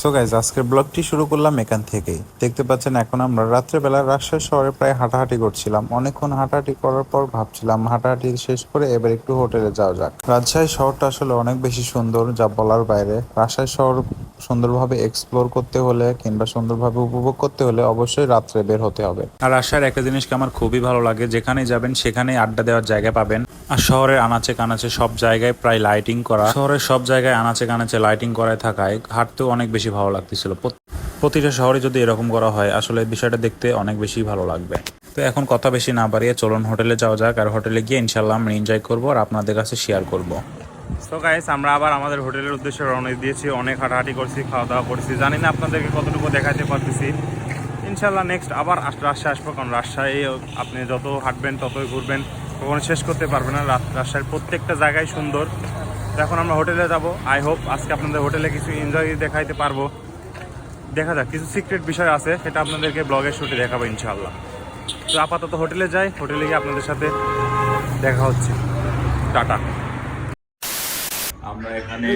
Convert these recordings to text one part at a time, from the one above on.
So guys আজকের ব্লগটি শুরু করলাম এখান থেকেই। দেখতে পাচ্ছেন, এখন আমরা রাত্রেবেলা রাজশাহী শহরে প্রায় হাঁটাহাঁটি করছিলাম। অনেকক্ষণ হাঁটাহাঁটি করার পর ভাবছিলাম হাঁটাহাঁটি শেষ করে এবার একটু হোটেলে যাওয়া যাক। রাজশাহী শহরটা আসলে অনেক বেশি সুন্দর, যা বলার বাইরে। রাজশাহী শহর সুন্দরভাবে এক্সপ্লোর করতে হলে কিংবা সুন্দরভাবে উপভোগ করতে হলে অবশ্যই রাত্রে বের হতে হবে। আর রাজশাহীর একটা জিনিসকে আমার খুবই ভালো লাগে, যেখানেই যাবেন সেখানেই আড্ডা দেওয়ার জায়গা পাবেন। আর শহরের আনাচে কানাচে সব জায়গায় প্রায় লাইটিং করা। শহরের সব জায়গায় আনাচে কানাচে লাইটিং করায় থাকায় হাঁটতেও অনেক বেশি ভালো লাগতেছিল। প্রতিটা শহরে যদি এরকম করা হয়, আসলে বিষয়টা দেখতে অনেক বেশি ভালো লাগবে। তো এখন কথা বেশি না বাড়িয়ে চলুন হোটেলে যাওয়া যাক, আর হোটেলে গিয়ে ইনশাল্লাহ আমরা এনজয় করব আর আপনাদের কাছে শেয়ার করব। তো গাইস আমরা আবার আমাদের হোটেলের উদ্দেশ্যে রওনা দিয়েছি, অনেক হাঁটাহাঁটি করছি খাওয়া দাওয়া করছি। জানি না আপনাদেরকে কতটুকু দেখাতে পারতেছি। ইনশাল্লাহ নেক্সট আবার রাজশাহী আসব, কারণ রাজশাহী আপনি যত হাঁটবেন ততই ঘুরবেন। কখনো শেষ করতে পারবেন না রাজশাহীর প্রত্যেকটা জায়গায় সুন্দর। এখন আমরা হোটেলে যাব। আই হোপ আজকে আপনাদের হোটেলে কিছু এনজয় দেখাইতে পারব। দেখা যাক কিছু সিক্রেট বিষয় আছে সেটা আপনাদেরকে ব্লগের শুটে দেখাবো ইনশাল্লাহ তো আপাতত হোটেলে যাই হোটেলে গিয়ে আপনাদের সাথে দেখা হচ্ছে। টাটা। আমরা এখানে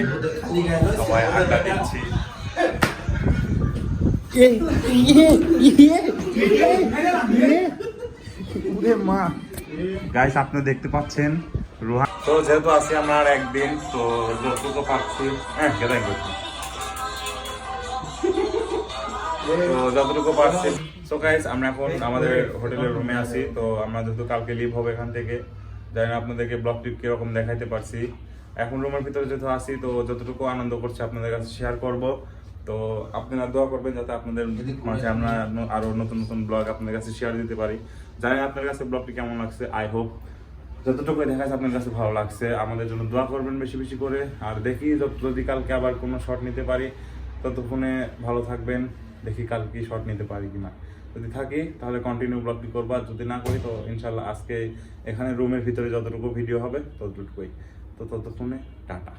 সবাই আড্ডা দিচ্ছি। গাইস আপনি দেখতে পাচ্ছেন? তো যেহেতু আছি আমরা আর একদিন, তো পাচ্ছি হ্যাঁ করছি তো যতটুকু পারছি। তো গাইস আমরা এখন আমাদের হোটেলের রুমে আছি, তো আমরা যেহেতু কালকে লিভ হবে এখান থেকে, জানি না আপনাদেরকে কীরকম দেখাইতে পারছি। এখন রুমের ভিতরে যেহেতু আছি, তো যতটুকু আনন্দ করছি আপনাদের কাছে শেয়ার করব। তো আপনারা দোয়া করবেন যাতে আপনাদের মাঝে আমরা ন- আরও নতুন নতুন ব্লগ আপনাদের কাছে শেয়ার দিতে পারি। জানি আপনার কাছে ব্লগটি কেমন লাগছে আই হোপ যতটুকু দেখা যাচ্ছে আপনার কাছে ভালো লাগছে, আমাদের জন্য দোয়া করবেন বেশি বেশি করে। আর দেখি যদি কালকে আবার কোনো শট নিতে পারি, ততক্ষণে ভালো থাকবেন। দেখি কাল কি শট নিতে পারি কিনা। যদি থাকি, তাহলে কন্টিনিউ ব্লগটি করব। আর যদি না করি, তো ইনশাল্লাহ আজকে এখানে রুমের ভিতরে যতটুকু ভিডিও হবে, ততটুকুই। তো ততক্ষণে টাটা।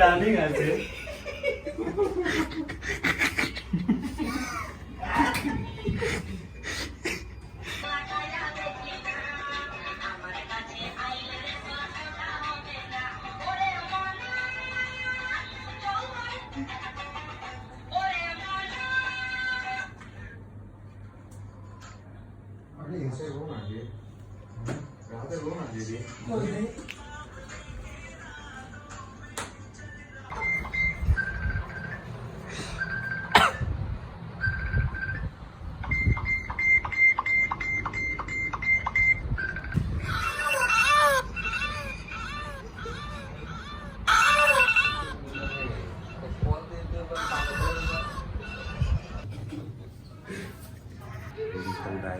রানিং আছে। 아니 인사해 보면 안 돼. 나한테 보면 안 되지. 뭐, 네?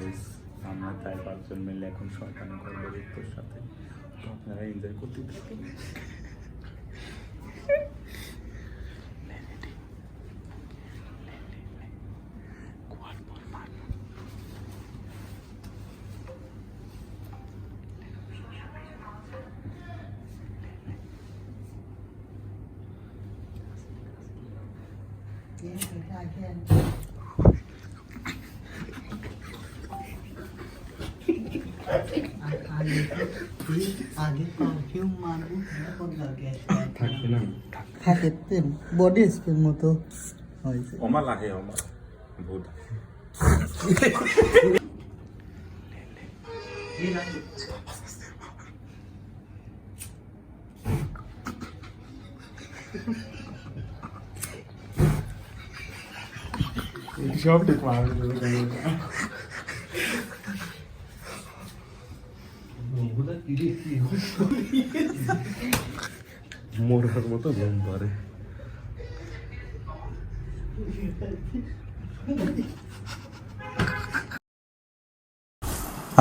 গাইস আমরা চার পাঁচজন মিলে এখন শয়তান করব ঋতুর সাথে তো আপনারা এনজয় করতে থাকেন। আগে পারফিউম মারবো এখন লাগে থাকবে না থাকে বডি স্প্রে মতো হয়েছে ওমা লাগে ওমা ভূত। সব ঠিক মোরার মতো ঘুম পারে।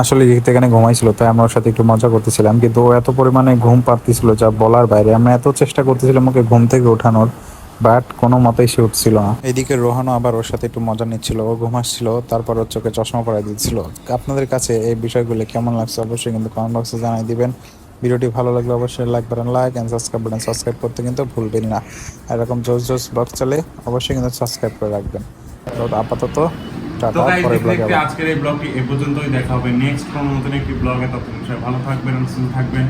আসলে যেহেতু এখানে ঘুমাইছিল তাই আমরা ওর সাথে একটু মজা করতেছিলাম। কিন্তু ও এত পরিমাণে ঘুম পাচ্ছিল যা বলার বাইরে। আমরা এত চেষ্টা করতেছিলাম ওকে ঘুম থেকে ওঠানোর। বাট কোনো মতেই সে উঠছিল না। এদিকে রোহানও আবার ওর সাথে একটু মজা নিচ্ছিল ও ঘুমাচ্ছিল তারপর ওর চোখে চশমা পরাই দিচ্ছিল। আপনাদের কাছে এই বিষয়গুলো কেমন লাগছে অবশ্যই কিন্তু কমেন্ট বক্সে জানাই দিবেন। ভিডিওটি ভালো লাগলে অবশ্যই like button like and subscribe button subscribe করতে কিন্তু ভুলবেন না। এরকম জোস জোস ব্লগ চলে অবশ্যই কিন্তু সাবস্ক্রাইব করে রাখবেন। তো আপাতত তো গাইস দেখতে আজকের এই ব্লগটি এ পর্যন্তই। দেখা হবে নেক্সট কোনো নতুন একটি ব্লগে ততক্ষণ ভালো থাকবেন সুস্থ থাকবেন।